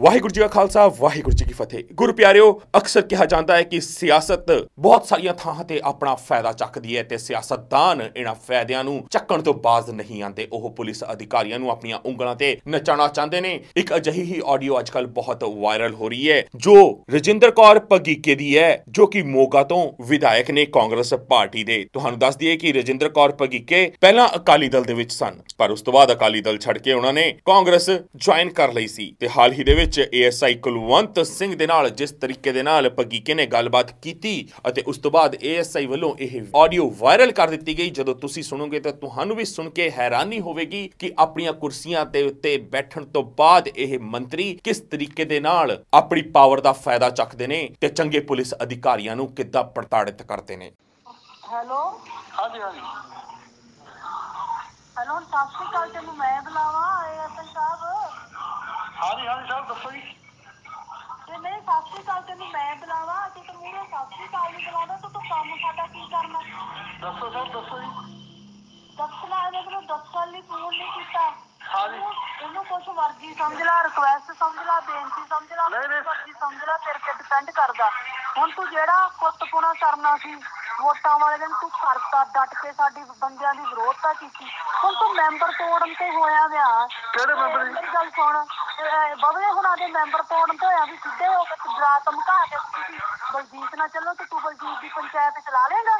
ਵਾਹਿਗੁਰੂ ਜੀ ਕਾ ਖਾਲਸਾ, ਵਾਹਿਗੁਰੂ ਜੀ ਕੀ ਫਤਿਹ। ਗੁਰੂ ਪਿਆਰਿਓ, ਅਕਸਰ ਕਿਹਾ ਜਾਂਦਾ ਹੈ ਕਿ ਸਿਆਸਤ ਬਹੁਤ ਸਾਰੀਆਂ ਥਾਂ ਤੇ ਆਪਣਾ ਫਾਇਦਾ ਚੱਕਦੀ ਹੈ ਤੇ ਸਿਆਸਤਦਾਨ ਇਹਨਾਂ ਫਾਇਦਿਆਂ ਨੂੰ ਚੱਕਣ ਤੋਂ ਬਾਜ਼ ਨਹੀਂ ਆਉਂਦੇ। ਉਹ ਪੁਲਿਸ ਅਧਿਕਾਰੀਆਂ ਨੂੰ ਆਪਣੀਆਂ ਉਂਗਲਾਂ ਤੇ ਨਚਾਉਣਾ ਚਾਹੁੰਦੇ ਨੇ। ਇੱਕ ਅਜਿਹੀ ਹੀ ਆਡੀਓ ਅੱਜਕੱਲ ਬਹੁਤ ਵਾਇਰਲ ਹੋ ਰਹੀ ਹੈ, ਜੋ ਰਜਿੰਦਰ ਕੌਰ ਪਗੀਕੇ ਦੀ ਹੈ, ਜੋ ਕਿ ਮੋਗਾ ਤੋਂ ਵਿਧਾਇਕ ਨੇ ਕਾਂਗਰਸ ਪਾਰਟੀ ਦੇ। ਤੁਹਾਨੂੰ ਦੱਸ ਦਈਏ ਕਿ ਰਜਿੰਦਰ ਕੌਰ ਪਗੀਕੇ ਪਹਿਲਾਂ ਅਕਾਲੀ ਦਲ ਦੇ ਵਿੱਚ ਸਨ, ਪਰ ਉਸ ਤੋਂ ਬਾਅਦ ਅਕਾਲੀ ਦਲ ਛੱਡ ਕੇ ਉਹਨਾਂ ਨੇ ਕਾਂਗਰਸ ਜੁਆਇਨ ਕਰ ਲਈ ਸੀ ਤੇ ਹਾਲ ਹੀ ਦੇ ਵਿੱਚ ਏਐਸਆਈ ਕੁਲਵੰਤ ਸਿੰਘ ਦੇ ਨਾਲ ਜਿਸ ਤਰੀਕੇ ਦੇ ਨਾਲ ਪਗੀਕੇ ਨੇ ਗੱਲਬਾਤ ਕੀਤੀ ਅਤੇ ਉਸ ਤੋਂ ਬਾਅਦ ਏਐਸਆਈ ਵੱਲੋਂ ਇਹ ਆਡੀਓ ਵਾਇਰਲ ਕਰ ਦਿੱਤੀ ਗਈ। ਜਦੋਂ ਤੁਸੀਂ ਸੁਣੋਗੇ ਤਾਂ ਤੁਹਾਨੂੰ ਵੀ ਸੁਣ ਕੇ ਹੈਰਾਨੀ ਹੋਵੇਗੀ ਕਿ ਆਪਣੀਆਂ ਕੁਰਸੀਆਂ ਦੇ ਉੱਤੇ ਬੈਠਣ ਤੋਂ ਬਾਅਦ ਇਹ ਮੰਤਰੀ ਕਿਸ ਤਰੀਕੇ ਦੇ ਨਾਲ ਆਪਣੀ ਪਾਵਰ ਦਾ ਫਾਇਦਾ ਚੱਕਦੇ ਨੇ ਤੇ ਚੰਗੇ ਪੁਲਿਸ ਅਧਿਕਾਰੀਆਂ ਨੂੰ ਕਿੱਦਾਂ ਪ੍ਰਤਾੜਿਤ ਕਰਦੇ ਨੇ। ਹੈਲੋ? ਹਾਂਜੀ ਹਾਂਜੀ। ਹੈਲੋ ਸਤਿ ਸ਼੍ਰੀ ਅਕਾਲ ਤੈਨੂੰ ਮੈਂ ਬੁਲਾਵਾਂ ਏਐਸਆਈ ਸਾਹਿਬ। ਹਾਂਜੀ ਹਾਂਜੀ ਸਰ ਦੱਸੋ ਜੀ। ਤੇ ਨਹੀਂ ਸਤਿ ਸ਼੍ਰੀ ਅਕਾਲ ਤੈਨੂੰ ਮੈਂ ਬੁਲਾਵਾਂ ਤੇ ਤੂੰ ਮੂਰੇ ਸਤਿ ਸ਼੍ਰੀ ਅਕਾਲ ਨਹੀਂ ਬੁਲਾਉਂਦਾ ਤਾਂ ਤੂੰ ਕੰਮ ਸਾਡਾ ਕੀ ਕਰਨਾ? ਦੱਸੋ ਸਰ ਦੱਸੋ ਜੀ। ਦੱਸਣਾ ਇਹਨੇ ਮੈਨੂੰ ਦੱਸਣ ਲਈ ਫੋਨ ਨਹੀਂ ਕੀਤਾ। ਹਾਂਜੀ। ਇਹਨੂੰ- ਇਹਨੂੰ ਕੁਝ ਮਰਜ਼ੀ ਸਮਝ ਲੈ ਰਿਕੁਐਸਟ ਸਮਝ ਲੈ ਬੇਨਤੀ ਸਮਝ ਲੈ ਨਹੀਂ, ਨਹੀਂ। ਮਰਜ਼ੀ ਸਮਝ ਲੈ ਤੇਰੇ ਤੇ ਡਿਪੈਂਡ ਕਰਦਾ। ਹੁਣ ਤੂੰ ਜਿਹੜਾ ਕੁੱਤਪੁਣਾ ਕਰਨਾ ਸੀ ਵੋਟਾਂ ਵਾਲੇ ਦਿਨ ਤੂੰ ਕਰਤਾ ਡਟ ਕੇ ਸਾਡੀ ਬੰਦਿਆਂ ਦੀ ਵਿਰੋਧਤਾ ਕੀਤੀ। ਹੁਣ ਤੂੰ ਮੈਂਬਰ ਤੋੜਨ ਤੇ ਹੋਇਆ ਵਿਆ ਕਿਹੜੇ ਮੈਂਬਰ ਜੀ? ਮੇਰੀ ਗੱਲ ਸੁਣ। ਬਬਲੇ ਹੁਣਾਂ ਦੇ ਮੈਂਬਰ ਤੋੜਨ ਤੇ ਹੋਇਆ ਵੀ ਸਿੱਧੇ ਹੋ ਕੇ ਡਰਾ ਧਮਕਾ ਕੇ ਤੁਸੀਂ ਬਲਜੀਤ ਨਾਲ ਚੱਲੋ ਤੇ ਤੂੰ ਬਲਜੀਤ ਦੀ ਪੰਚਾਇਤ ਚਲਾ ਲੇਗਾ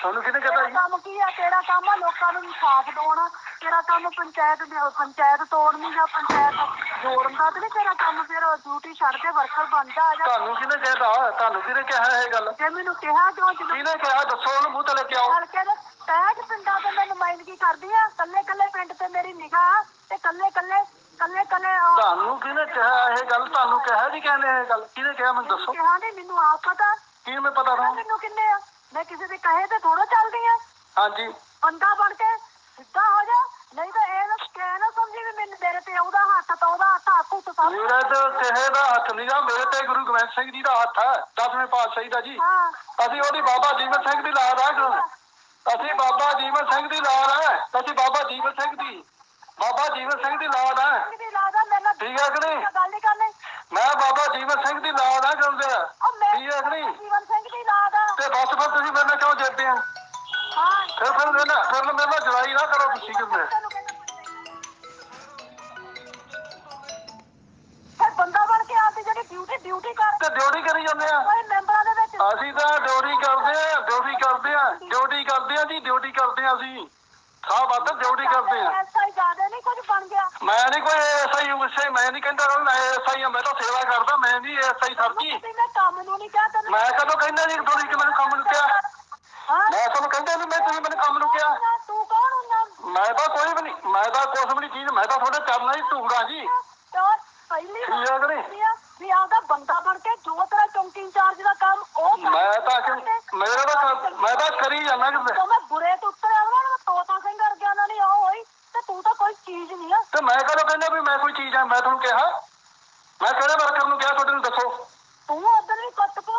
ਤੁਹਾਨੂੰ ਕਿਹਨੇ ਕਹਤਾ ਜੀ? ਕੰਮ ਕੀ ਆ? ਤੇਰਾ ਕੰਮ ਆ ਲੋਕਾਂ ਨੂੰ ਇਨਸਾਫ ਦਿਵਾਉਣਾ ਤੇਰਾ ਕੰਮ ਪੰਚਾਇਤ ਦੀ ਪੰਚਾਇਤ ਤੋੜਨੀ ਜਾਂ ਪੰਚਾਇਤ ਜੋੜਨ ਦਾ ਤੇ ਨਹੀਂ ਤੇਰਾ ਕੰਮ ਫਿਰ ਡਿਊਟੀ ਛੱਡ ਕੇ ਵਰਕਰ ਬਣ ਜਾ ਆ ਜਾ। ਤੁਹਾਨੂੰ ਕਿਹਨੇ ਕਹਿਤਾ ਤੁਹਾਨੂੰ ਕਿਹਨੇ ਕਿਹਾ ਇਹ ਗੱਲ? ਜੇ ਮੈਨੂੰ ਕਿਹਾ ਕਿਉਂ ਜਦੋਂ ਕਿਹਨੇ ਕਿਹਾ? ਦੱਸੋ ਉਹਨੂੰ ਮੂੰਹ ਤੇ ਲੈ ਕੇ ਆਓ ਹਲਕੇ ਦੇ ਪੈਜ ਪਿੰਡਾਂ ਤੇ ਮੈਂ ਨੁਮਾਇੰਦਗੀ ਕਰਦੀ ਆ। ਕੱਲੇ ਕੱਲੇ ਪਿੰਡ ਤੇ ਮੇਰੀ ਨਿਗਾਹ ਤੇ ਕੱਲੇ ਕੱਲੇ ਕੱਲੇ ਕੱਲੇ ਤੁਹਾਨੂੰ ਕਿਹਨੇ ਕਿਹਾ ਇਹ ਗੱਲ? ਤੁਹਾਨੂੰ ਕਿਹਾ ਜੀ ਕਹਿੰਦੇ ਇਹ ਗੱਲ? ਕਿਹਨੇ ਕਿਹਾ? ਮੈਨੂੰ ਦੱਸੋ। ਕਿਹਾ ਨਹੀਂ ਮੈਨੂੰ ਆਪ ਪਤਾ। ਕੀ ਮੈਂ ਪਤਾ ਤੁਹਾਨੂੰ? ਮੈਨੂੰ ਕਿੰਨੇ ਆ? ਮੈਂ ਕਿਸੇ ਦੇ ਕਹੇ ਤੇ ਥੋੜਾ ਚੱਲਦੀ ਆ। ਹਾਂਜੀ। ਬੰਦਾ ਬਣ ਕੇ ਸਿੱਧਾ ਹੋ ਜਾ। ਨਹੀਂ ਤਾਂ ਇਹ ਨਾ ਕਹਿ ਨਾ ਸਮਝੀ ਵੀ ਮੈਨੂੰ ਮੇਰੇ ਤੇ ਉਹਦਾ ਹੱਥ ਤਾਂ ਉਹਦਾ ਹੱਥ ਹੱਥ ਉੱਤ ਸਭ ਮੇਰੇ ਤੇ ਕਿਸੇ ਦਾ ਹੱਥ ਨਹੀਂਗਾ ਮੇਰੇ ਤੇ ਗੁਰੂ ਗੋਬਿੰਦ ਸਿੰਘ ਜੀ ਦਾ ਹੱਥ ਹੈ ਦਸਵੇਂ ਪਾਤਸ਼ਾਹੀ ਦਾ ਜੀ। ਹਾਂ। ਅਸੀਂ ਉਹਦੀ ਬਾਬਾ ਜੀਵਨ ਸਿੰਘ ਦੀ ਹੈ ਗੁਰੂ। ਅਸੀਂ ਬਾਬਾ ਜੀਵਨ ਸਿੰਘ ਦੀ ਲਾਦ ਹੈ ਅਸੀਂ ਬਾਬਾ ਜੀਵਨ ਸਿੰਘ ਦੀ ਫਿਰ ਮੇਰੇ ਨਾਲ ਫਿਰ ਮੇਰੇ ਨਾਲ ਜਵਾਈ ਨਾ ਕਰੋ ਤੁਸੀਂ ਕਿੰਨੇ ਫਿਰ ਬੰਦਾ ਬਣ ਕੇ ਆਪਦੀ ਜਿਹੜੀ ਡਿਊਟੀ ਡਿਊਟੀ ਕਰ ਤੇ ਡਿਊਟੀ ਕਰੀ ਜਾਂਦੇ ਆ। ਕੋਈ ਮੈਂਬਰਾਂ ਦੇ ਵਿੱਚ ਅਸੀਂ ਤਾਂ ਡਿਊਟੀ ਕਰਦੇ ਆ ਡਿਊਟੀ ਕਰਦੇ ਆ ਡਿਊਟੀ ਕਰਦੇ ਆ ਜੀ ਡਿਊਟੀ ਕਰਦੇ ਆ ਅਸੀਂ। ਸਾਹ ਵੱਧ ਡਿਊਟੀ ਕਰਦੇ ਆ। ਐਸਾ ਹੀ ਜ਼ਿਆਦਾ ਨਹੀਂ ਕੁਝ ਬਣ ਗਿਆ। ਮੈਂ ਨਹੀਂ ਕੋਈ ਐਸਆਈ ਉਸੇ ਮੈਂ ਨਹੀਂ ਕਹਿੰਦਾ ਮੈਂ ਐਸਆਈ ਮੈਂ ਤਾਂ ਸੇਵਾ ਕਰਦਾ ਮੈਂ ਨਹੀਂ ਐਸਆਈ ਸਰ ਜੀ ਤੁਸੀਂ ਮੈਂ ਕੰਮ ਨੂੰ ਨਹੀਂ ਕਿਹਾ ਤੈਨੂੰ ਮੈਂ ਕਦੋਂ ਕਹਿੰਦਾ ਜੀ ਤੁਸੀਂ ਕਿ ਮੈਨੂੰ ਕੰਮ ਨੂੰ ਕਿਹਾ। ਮੈਂ ਤੁਹਾਨੂੰ ਕਹਿੰਦਾ ਵੀ ਮੈਂ ਤੁਸੀਂ ਮੈਨੂੰ ਕੰਮ ਨੂੰ ਕਿਹਾ ਤੂੰ ਕੌਣ ਹੁੰਦਾ ਮੈਂ ਤਾਂ ਕੋਈ ਵੀ ਨਹੀਂ ਮੈਂ ਤਾਂ ਕੁਛ ਵੀ ਨਹੀਂ ਚੀਜ਼ ਮੈਂ ਤਾਂ ਤੁਹਾਡੇ ਚਰਨਾਂ ਹੀ ਧੂੜਾ ਜੀ ਤੇ ਪਹਿਲੀ ਠੀਕ ਹੈ ਕਿ ਨਹੀਂ? ਵੀ ਆ- ਵੀ ਆਪਦਾ ਬੰਦਾ ਬਣ ਕੇ ਜੋ ਤੇਰਾ ਚੌਂਕੀ ਇੰਚਾਰਜ ਦਾ ਕੰਮ ਉਹ ਕਰ। ਮੈਂ ਤਾਂ ਕਿ ਮੇਰਾ ਤਾਂ ਕਰ- ਮੈਂ ਤਾਂ ਕਰੀ ਜਾਂਦਾ ਕਿ ਜਦੋਂ ਮੈਂ ਬੁਰੇ ਤੋਂ ਉੱਤਰ ਆਉਣਾ ਨਾ ਤੋਤਾ ਸਿੰਘ ਵਰਗਿਆਂ ਨਾਲ ਨਹੀਂ ਉਹ ਹੋਈ ਤੇ ਤੂੰ ਤਾਂ ਕੋਈ ਚੀਜ਼ ਨਹੀਂ ਆ ਤੇ ਮੈਂ ਕਦੋਂ ਕਹਿੰਦਾ ਵੀ ਮੈਂ ਕੋਈ ਚੀਜ਼ ਆ ਮੈਂ ਤੁਹਾਨੂੰ ਕਿਹਾ ਮੈਂ ਕਿਹੜੇ ਵਰਕਰ ਨੂੰ ਕਿਹਾ ਤੁਹਾਡੇ ਨੂੰ ਦੱਸੋ ਤੂੰ ਉਧਰ ਵੀ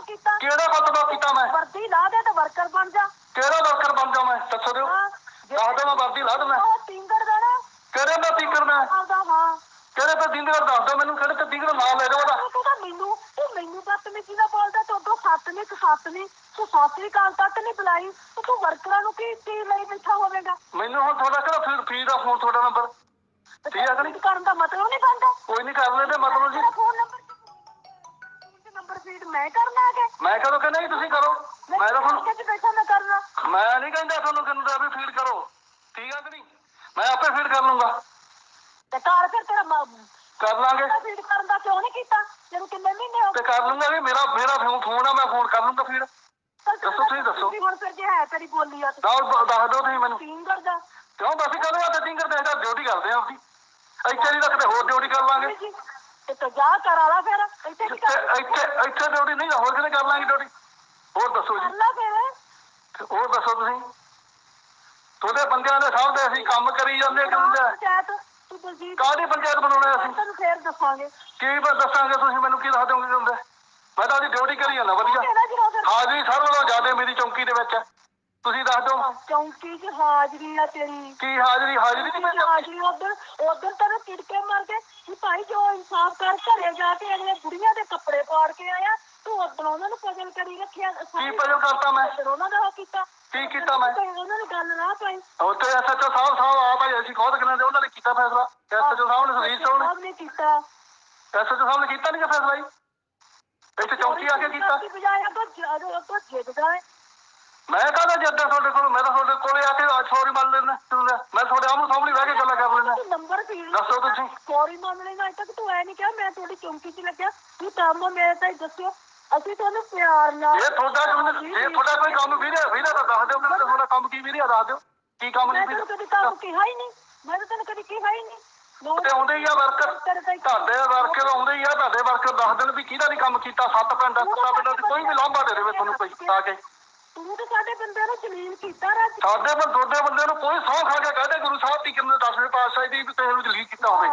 ਕੁੱਤ? ਕਿਹੜਾ ਕੁੱਤਬਾ ਕੀਤਾ ਮੈਂ? ਵਰਦੀ ਲਾ ਦੇ ਤੇ ਵਰਕਰ ਬਣ ਜਾ। ਕਿਹੜਾ ਵਰਕਰ ਬਣ ਜਾ ਮੈਂ? ਦੱਸੋ ਦਿਓ। ਹਾਂ। ਦੱਸ ਦਿਓ ਮੈਂ ਵਰਦੀ ਲਾ ਦਵਾਂ ਉਹ ਟਿੰਗਰ ਦਾ ਨਾ। ਕਿਹੜੇ ਦਾ ਟੀਕਰ ਮੈਂ? ਆਪਦਾ ਹਾਂ। ਕਿਹੜੇ ਤੇ ਦਿੰਦਰ ਦੱਸ ਦਿਓ ਮੈਨੂੰ ਕਿਹੜੇ ਤੇ ਦਿੰਦਰ ਨਾਮ ਲੈ ਦਿਓ ਉਹਦਾ। ਤੂੰ ਤਾਂ ਮੈਨੂੰ ਤੂੰ ਮੈਨੂੰ ਬਦਤਮੀਜ਼ੀ ਨਾਲ ਬੋਲਦਾ ਤੂੰ ਅੱਗੋਂ ਸੱਤ ਨਹੀਂ ਤੂੰ ਸੱਤ ਨਹੀਂ ਤੂੰ ਸਾਸਰੀ ਕਾਲ ਤੱਕ ਨਹੀਂ ਬੁਲਾਈ। ਤੇ ਤੂੰ ਵਰਕਰਾਂ ਨੂੰ ਕੀ ਕੀ ਲਈ ਬੈਠਾ ਹੋਵੇਗਾ? ਮੈਨੂੰ ਹੁਣ ਤੁਹਾਡਾ ਕਿਹੜਾ ਫੀਡ ਫੀਡ ਆ ਫੋਨ ਤੁਹਾਡਾ ਨੰਬਰ ਤੇ ਠੀਕ ਆ ਕਿ ਨਹੀਂ? ਫੀਡ ਕਰਨ ਦਾ ਮਤਲਬ ਨਹੀਂ ਬਣਦਾ। ਕੋਈ ਨਹੀਂ ਕਰ ਲੈਂਦੇ ਮਤਲਬ ਜੀ। ਤੇਰਾ ਫੋਨ ਨੰਬਰ ਨੰਬਰ ਫੀਡ ਮੈਂ ਕਰਨਾ ਹੈ ਕਿ? ਮੈਂ ਕਦੋਂ ਕਹਿੰਦਾ ਜੀ ਤੁਸੀਂ ਕਰੋ? ਮੈਂ ਤਾਂ ਤੁਹਾਨੂੰ ਕਿੱਥੇ ਬੈਠਾ ਮੈਂ ਕਰਨਾ? ਮੈਂ ਨਹੀਂ ਕਹਿੰਦਾ ਤੁਹਾਨੂੰ ਕਹਿੰਦਾ ਵੀ ਫੀਡ ਕਰੋ। ਠੀਕ ਆ ਕਿ ਨਹੀਂ? ਮੈਂ ਆਪੇ ਫੀਡ ਕਰ ਲੂੰਗਾ। ਤੇ ਘਰ ਫਿਰ ਤੇਰਾ ਮ- ਕਰ ਲਾਂਗੇ। ਫੀਡ ਕਰਨ ਦਾ ਕਿਉਂ ਨਹੀਂ ਕੀਤਾ? ਜਦੋਂ ਕਿੰਨੇ ਮਹੀਨੇ ਹੋ ਤੇ ਕਰ ਲੂੰਗਾ ਵੀ ਮੇਰਾ ਮੇਰਾ ਫੋਨ ਫੋਨ ਆ ਮੈਂ ਫੋਨ ਕਰ ਲੂੰਗਾ ਫੀਡ ਦੱਸੋ ਤੁਸੀਂ ਦੱਸੋ। ਵੀ ਹੁਣ ਫਿਰ ਜੇ ਹੈ ਤੇਰੀ ਬੋਲੀ ਆ ਤੇ ਦੱਸ ਦੱਸ ਦਿਓ ਤੁਸੀਂ ਮੈਨੂੰ। ਟਿੰਗਰ ਦਾ। ਕਿਉਂ ਬਸ ਕਦੋਂ ਆ ਤੇ ਦਿੰਦਰ ਦੇ ਦਾ ਡਿਊਟੀ ਕਰਦੇ ਆ ਆਪਦੀ। ਇੱਥੇ ਨਹੀਂ ਰੱਖਦੇ ਹੋਰ ਡਿਊਟੀ ਕਰ ਲਾਂਗੇ। ਜੀ। ਤੇ ਤੂੰ ਜਾ ਕਰ ਆਲਾ ਫਿਰ ਇੱਥੇ ਕੀ ਇੱਥੇ ਕਰ ਇੱਥੇ ਇੱਥੇ ਡਿਊਟੀ ਨਹੀਂ ਹੋਰ ਕਿਤੇ ਕਰ ਲਾਂਗੇ ਡਿਊਟੀ? ਹੋਰ ਦੱਸੋ ਜੀ। ਲਾ ਫਿਰ। ਤੇ ਹੋਰ ਦੱਸੋ ਤੁਸੀਂ। ਤੁਹਾਡੇ ਬੰਦਿਆਂ ਦੇ ਸਾਹਮਣੇ ਅਸੀਂ ਕੰਮ ਕਰੀ ਜਾਂਦੇ ਰਾਮ ਕਿੰਦੇ ਪੰਚਾਇਤ? ਤੂੰ ਬਲਜੀਤ ਕਾਹਦੀ ਪੰਚਾਇਤ ਬਣਾਉਣੇ ਅਸੀਂ? ਤੈਨੂੰ ਫੇਰ ਦੱਸਾਂਗੇ। ਕੀ ਬ- ਦੱਸਾਂਗੇ ਤੁਸੀਂ ਮੈਨੂੰ ਕੀ ਦੱਸ ਦਿਓਗੇ ਕਿੰਦੇ ਮੈਂ ਤਾਂ ਆਪਣੀ ਡਿਊਟੀ ਕਰੀ ਜਾਂਦਾ ਵਧੀਆ। ਹਾਜ਼ਰੀ ਸਰ ਨਾਲੋਂ ਜ਼ਿਆਦਾ ਮੇਰੀ ਚੌਂਕੀ ਦੇ ਵਿੱਚ ਹੈ। ਤੁਸੀਂ ਦੱਸ ਦਿਓ। ਚੌਂਕੀ 'ਚ ਹਾਜ਼ਰੀ ਆ ਤੇਰੀ। ਕੀ ਹਾਜ਼ਰੀ? ਹਾਜ਼ਰੀ ਨਹੀਂ ਮਿਲਦੀ? ਹਾਜ਼ਰੀ ਉਧਰ ਉਧਰ ਤੈਨੂੰ ਟਿੜਕੇ ਮਾਰ ਕੇ ਕਿ ਭਾਈ ਜੋ ਇਨਸਾਫ ਕਰ ਘਰੇ ਜਾ ਕੇ ਅਗਲੇ ਬੁੜੀਆਂ ਦੇ ਕੱਪੜੇ ਪਾੜ ਕੇ ਆਇਆ ਤੂੰ ਉਦੋਂ ਉਹਨਾਂ ਨੂੰ ਪਗਲ ਕਰੀ ਰੱਖਿਆ ਕੀ ਪਜਲ ਕਰਤਾ ਮੈਂ? ਉਹਨਾਂ ਦਾ ਕੀਤਾ। ਕੀ ਕੀਤਾ ਮੈਂ? ਉਹਨਾਂ ਨੇ ਗੱਲ ਨਾ ਪਾਈ। ਉੱਥੇ ਐਸਐਚਓ ਸਾਹਿਬ ਸਾਹਿਬ ਆ ਭਾਈ ਅਸੀਂ ਖੁਦ ਕਿਨਾਂ ਦੇ ਉਹਨਾਂ ਨੇ ਕੀਤਾ ਫੈਸਲਾ। ਐਸਐਚਓ ਸਾਹਿਬ ਨੇ ਸੁਨੀਲ ਸਾਹਿਬ ਨੇ ਕੀਤਾ। ਐਸਐਚਓ ਸਾਹਿਬ ਨੇ ਕੀਤਾ ਨਹੀਂ ਫੈਸਲਾ ਜੀ? ਇੱਥੇ ਚੌਂਕੀ ਆ ਕੇ ਕੀਤਾ? ਦੀ ਬਜਾਏ ਅੱਗੋਂ ਅੱਗੋਂ ਜਿੱਦਦਾ ਹੈ ਮੈਂ ਕਹਦਾ ਜੱਦਾ ਤੁਹਾਡੇ ਕੋਲ? ਮੈਂ ਤਾਂ ਤੁਹਾਡੇ ਕੋਲੇ ਆ ਕੇ ਸੌਰੀ ਮੰਨ ਲੈਣਾ ਮੈਂ ਤੁਹਾਡੇ ਆਮੂ ਸਾਹਮਣੇ ਬਹਿ ਕੇ ਗੱਲਾਂ ਕਰ ਲੈਣਾ ਤੂੰ ਨੰਬਰ ਵੀ ਦੱਸੋ ਤੁਸੀਂ। ਸੌਰੀ ਮੰਨ ਲੈਣਾ ਅਜੇ ਤੱਕ ਤੂੰ ਐ ਨਹੀਂ ਕਿਹਾ ਮੈਂ ਤੁਹਾਡੀ ਚੌਂਕੀ 'ਚ ਲੱਗਿਆ। ਤੂੰ ਕੰਮ ਮੇਰੇ ਤਾਈ ਦੱਸਿਓ। ਅਸੀਂ ਤੁਹਾਨੂੰ ਪਿਆਰ ਨਾਲ ਇਹ ਤੁਹਾਡਾ ਕੰਮ ਇਹ ਤੁਹਾਡਾ ਕੋਈ ਕੰਮ ਵੀਰੇ ਵੀਰੇ ਤਾਂ ਦੱਸ ਦਿਓ ਕਿ ਤੁਹਾਡਾ ਕੰਮ ਕੀ ਵੀਰੇ ਦੱਸ ਦਿਓ। ਕੀ ਕੰਮ ਮੈਂ ਨਹੀਂ ਵੀਰੇ ਕਦੀ ਕੰਮ ਕਿਹਾ ਹੀ ਨਹੀਂ। ਮੈਂ ਤਾਂ ਤੈਨੂੰ ਕਦੀ ਕਿਹਾ ਹੀ ਨਹੀਂ। ਨੋ- ਤੇ ਆਉਂਦੇ ਹੀ ਆ ਵਰਕਰ ਤੁਹਾਡੇ ਵਰਕਰ ਆਉਂਦੇ ਹੀ ਆ ਤੁਹਾਡੇ ਵਰਕਰ ਦੱਸ ਦੇਣ ਵੀ ਕਿਹਦਾ ਨਹੀਂ ਕੰਮ ਕੀਤਾ ਸੱਤ ਪਿੰਡ ਸੱਤਾ ਪਿੰਡਾਂ ਦੀ ਕੋਈ ਵੀ ਲਾਂਭਾ ਦੇ ਦੇਵੇ ਤੁਹਾਨੂੰ ਕੋਈ ਆ ਕੇ। ਤੂੰ ਤਾਂ ਸਾਡੇ ਬੰਦਿਆਂ ਨੂੰ ਜਲੀਲ ਕੀਤਾ ਰੱਜ ਸਾਡੇ ਪਰ ਦੋਡੇ ਬੰਦੇ ਨੂੰ ਕੋਈ ਸੌ ਖਾ ਕੇ ਕਹਦੇ ਗੁਰੂ ਸਾਹਿਬ ਦੀ ਕਿੰਨੇ ਦਸਵੇਂ ਪਾਤਸ਼ਾਹ ਦੀ ਵੀ ਕਿਸੇ ਨੂੰ ਜਲੀਲ ਕੀਤਾ ਹੋਵੇ।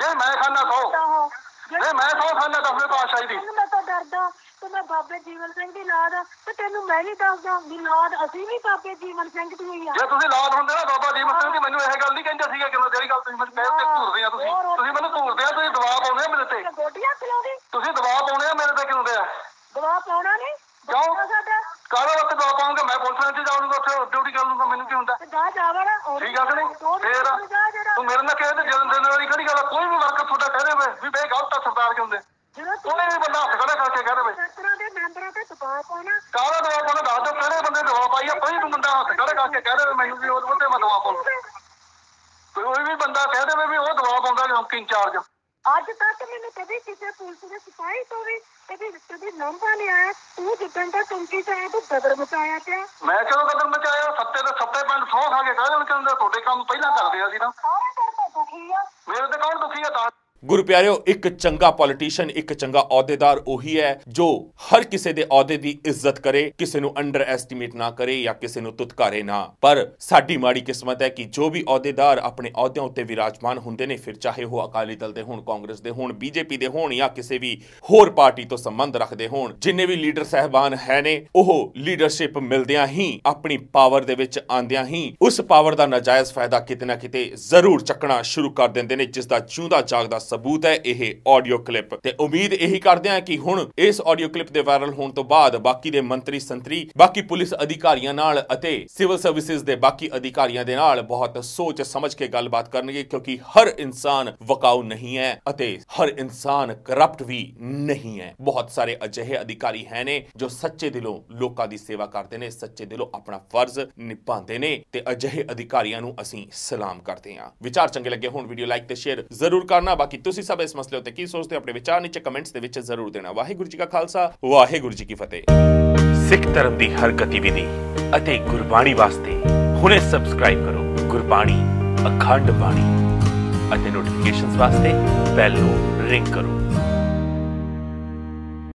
ਜੇ ਮੈਂ ਖਾਨਾ ਸੌ ਜੇ ਮੈਂ ਸੌ ਖਾਨਾ ਦਸਵੇਂ ਪਾਤਸ਼ਾਹ ਦੀ। ਤੈਨੂੰ ਮੈਂ ਤਾਂ ਡਰਦਾ ਤੇ ਮੈਂ ਬਾਬੇ ਜੀਵਨ ਸਿੰਘ ਦੀ ਲਾਦ ਤੇ ਤੈਨੂੰ ਮੈਂ ਨਹੀਂ ਦੱਸਦਾ ਵੀ ਲਾਦ ਅਸੀਂ ਵੀ ਬਾਬੇ ਜੀਵਨ ਸਿੰਘ ਦੀ ਹੋਈ ਆ। ਜੇ ਤੁਸੀਂ ਲਾਦ ਹੁੰਦੇ ਨਾ ਬਾਬਾ ਜੀਵਨ ਸਿੰਘ ਦੀ ਮੈਨੂੰ ਇਹ ਗੱਲ ਨਹੀਂ ਕਹਿੰਦੇ ਸੀਗੇ ਕਿ ਮੈਂ ਜਿਹੜੀ ਗੱਲ ਤੁਸੀਂ ਮੈਨੂੰ ਕਹਿ ਤੇ ਘੂਰਦੇ ਆ ਤੁਸੀਂ। ਤੁਸੀਂ ਮੈਨੂੰ ਘੂਰਦੇ ਆ ਤੁਸੀਂ ਦਬਾਅ ਪਾਉਂਦੇ ਆ ਮੇਰੇ ਤੇ। ਖਿਲਾਉਂਦੀ ਤੁਸੀਂ ਦਬਾਅ ਪਾਉਂਦੇ ਆ ਮੇਰੇ ਤੇ ਕਿਉਂ ਦੇ ਆ ਦਵਾ ਪਾਉਣਾ ਨਹੀਂ ਕਿਉਂ? ਬੱਚਾ ਸਾਡਾ ਕਾਹਦੇ ਵਾਸਤੇ ਦਬਾਅ ਪਾਉਂਗੇ ਮੈਂ ਪੁਲਿਸ ਵਿੱਚ ਜਾਊਂਗਾ ਉੱਥੇ ਡਿਊਟੀ ਕਰ ਲੂੰਗਾ ਮੈਨੂੰ ਕੀ ਹੁੰਦਾ ਤੇ ਜਾ ਜਾਵੜ ਠੀਕ ਆ ਕਿ ਨਹੀਂ ਫੇਰ ਜਾ ਜਿਹੜਾ ਤੂੰ ਮੇਰੇ ਨਾਲ ਕਹਿੰਦੇ ਜਨਮ ਦਿਨ ਵਾਲੀ ਕਿਹੜੀ ਗੱਲ ਆ? ਕੋਈ ਵੀ ਵਰਕਰ ਤੁਹਾਡਾ ਕਹਿ ਦੇਵੇ ਵੀ ਬੇ ਗਲਤ ਆ ਸਰਦਾਰ ਕਿਉਂ ਦੇ ਜਦੋਂ ਤੂੰ ਕੋਈ ਵੀ ਬੰਦਾ ਹੱਥ ਖੜਾ ਕਰਕੇ ਕਹਿ ਦੇਵੇ ਸੈਕਟਰਾਂ ਦੇ ਮੈਂਬਰਾਂ ਤੇ ਦਬਾਅ ਪਾਉਣਾ। ਕਾਹਦਾ ਦਬਾਅ ਪਾਉਣਾ? ਦੱਸ ਦਿਓ ਕਿਹੜੇ ਬੰਦੇ ਦਬਾਅ ਪਾਈ ਆ? ਕੋਈ ਵੀ ਬੰਦਾ ਹੱਥ ਖੜਾ ਕਰਕੇ ਕਹਿ ਦੇਵੇ ਮੈਨੂੰ ਵੀ ਉਹਦੇ ਉੱਤੇ ਮੈਂ ਦਬਾਅ ਪਾਉਣਾ। ਕੋਈ ਵੀ ਬੰਦਾ ਕਹਿ ਦੇਵੇ ਵੀ ਉਹ ਦਬਾਅ ਪਾਉਂਦਾ ਚੌਂਕੀ ਇੰਚਾਰਜ। ਅੱਜ ਤੱਕ ਮੈਨੂੰ ਕਦੇ ਕਿਸੇ ਪੁਲਿਸ ਦੇ ਸਿਪਾਹੀ ਤੋਂ ਵੀ ਕਦੇ ਕਦੇ ਨੰਬਰ ਨਹੀਂ ਆਇਆ। ਤੂੰ ਜਿੱਦਣ ਦਾ ਚੌਂਕੀ ਚ ਆਇਆ ਤੂੰ ਕਦਰ ਮਚਾਇਆ ਪਿਆ ਮੈਂ ਚਲੋ ਕਦਮ ਮਚਾਇਆ? ਸੱਤੇ ਦੇ ਸੱਤੇ ਪਿੰਡ ਸੌ ਖਾ ਕੇ ਕਹਿ ਦੇਣ ਕਿ ਤੁਹਾਡੇ ਕੰਮ ਪਹਿਲਾਂ ਕਰਦੇ ਆ ਸੀ ਨਾ। ਸਾਰੇ ਤੋਂ ਦੁਖੀ ਆ। ਮੇਰੇ ਤੇ ਕੌਣ ਦੁਖੀ ਆ? ਤਾਂ ਗੁਰੂ ਪਿਆਰਿਓ, ਇੱਕ ਚੰਗਾ ਪੋਲੀਟੀਸ਼ੀਅਨ ਇੱਕ ਚੰਗਾ ਅਹੁਦੇਦਾਰ ਉਹੀ ਹੈ ਜੋ ਹਰ ਕਿਸੇ ਦੇ ਅਹੁਦੇ ਦੀ ਇੱਜ਼ਤ ਕਰੇ, ਕਿਸੇ ਨੂੰ ਅੰਡਰ ਐਸਟੀਮੇਟ ਨਾ ਕਰੇ ਜਾਂ ਕਿਸੇ ਨੂੰ ਤੁਤਕਾਰੇ ਨਾ। ਪਰ ਸਾਡੀ ਮਾੜੀ ਕਿਸਮਤ ਹੈ ਕਿ ਜੋ ਵੀ ਅਹੁਦੇਦਾਰ ਆਪਣੇ ਅਹੁਦਿਆਂ ਉੱਤੇ ਵਿਰਾਜਮਾਨ ਹੁੰਦੇ ਨੇ, ਫਿਰ ਚਾਹੇ ਉਹ ਅਕਾਲੀ ਦਲ ਦੇ ਹੋਣ, ਕਾਂਗਰਸ ਦੇ ਹੋਣ, ਬੀਜੇਪੀ ਦੇ ਹੋਣ ਜਾਂ ਕਿਸੇ ਵੀ ਹੋਰ ਪਾਰਟੀ ਤੋਂ ਸੰਬੰਧ ਰੱਖਦੇ ਹੋਣ, ਜਿੰਨੇ ਵੀ ਲੀਡਰ ਸਹਿਬਾਨ ਹੈ ਨੇ, ਉਹ ਲੀਡਰਸ਼ਿਪ ਮਿਲਦਿਆਂ ਹੀ, ਆਪਣੀ ਪਾਵਰ ਦੇ ਵਿੱਚ ਆਂਦਿਆਂ ਹੀ, ਉਸ ਪਾਵਰ ਦਾ ਨਾਜਾਇਜ਼ ਫਾਇਦਾ ਕਿਤੇ ਨਾ ਕਿਤੇ ਜ਼ਰੂਰ ਚੱਕਣਾ ਸ਼ੁਰੂ ਕਰ ਦਿੰਦੇ ਨੇ, ਜਿਸ ਦਾ ਜਿਉਂਦਾ ਜਾਗਦਾ ਸਬੂਤ ਹੈ ਇਹ ਆਡੀਓ ਕਲਿੱਪ ਤੇ ਉਮੀਦ ਇਹੀ ਕਰਦੇ ਹਾਂ ਕਿ ਹੁਣ ਇਸ ਆਡੀਓ ਕਲਿੱਪ ਦੇ ਵਾਇਰਲ ਹੋਣ ਤੋਂ ਬਾਅਦ ਬਾਕੀ ਦੇ ਮੰਤਰੀ, ਸੰਤਰੀ, ਬਾਕੀ ਪੁਲਿਸ ਅਧਿਕਾਰੀਆਂ ਨਾਲ ਅਤੇ ਸਿਵਲ ਸਰਵਿਸਿਜ਼ ਦੇ ਬਾਕੀ ਅਧਿਕਾਰੀਆਂ ਦੇ ਨਾਲ ਬਹੁਤ ਸੋਚ ਸਮਝ ਕੇ ਗੱਲਬਾਤ ਕਰਨਗੇ, ਕਿਉਂਕਿ ਹਰ ਇਨਸਾਨ ਵਕਾਊ ਨਹੀਂ ਹੈ ਅਤੇ ਹਰ ਇਨਸਾਨ ਕਰਪਟ ਵੀ ਨਹੀਂ ਹੈ। ਬਹੁਤ ਸਾਰੇ ਅਜਿਹੇ ਅਧਿਕਾਰੀ ਹੈ ਨੇ ਜੋ ਸੱਚੇ ਦਿਲੋਂ ਲੋਕਾਂ ਦੀ ਸੇਵਾ ਕਰਦੇ ਨੇ, ਸੱਚੇ ਦਿਲੋਂ ਆਪਣਾ ਫਰਜ਼ ਨਿਭਾਉਂਦੇ ਨੇ ਤੇ ਅਜਿਹੇ ਅਧਿਕਾਰੀਆਂ ਨੂੰ ਅਸੀਂ ਸਲਾਮ ਕਰਦੇ ਹਾਂ। ਵਿਚਾਰ ਚੰਗੇ ਲੱਗੇ ਹੋਣ ਵੀਡੀਓ ਲਾਈਕ ਤੇ ਸ਼ੇਅਰ ਜ਼ਰੂਰ ਕਰਨਾ, ਬਾਕੀ ਬਾਕੀ ਤੁਸੀਂ ਸਭ ਇਸ ਮਸਲੇ ਉੱਤੇ ਕੀ ਸੋਚਦੇ ਹੋ, ਆਪਣੇ ਵਿਚਾਰ ਨੀਚੇ ਕਮੈਂਟਸ ਦੇ ਵਿੱਚ ਜ਼ਰੂਰ ਦੇਣਾ। ਵਾਹਿਗੁਰੂ ਜੀ ਕਾ ਖਾਲਸਾ, ਵਾਹਿਗੁਰੂ ਜੀ ਕੀ ਫਤਿਹ। ਸਿੱਖ ਧਰਮ ਦੀ ਹਰ ਗਤੀਵਿਧੀ ਅਤੇ ਗੁਰਬਾਣੀ ਵਾਸਤੇ ਹੁਣੇ ਸਬਸਕ੍ਰਾਈਬ ਕਰੋ ਗੁਰਬਾਣੀ, ਅਖੰਡ ਬਾਣੀ ਅਤੇ ਨੋਟੀਫਿਕੇਸ਼ਨਸ ਵਾਸਤੇ ਬੈਲ ਨੂੰ ਰਿੰਗ ਕਰੋ।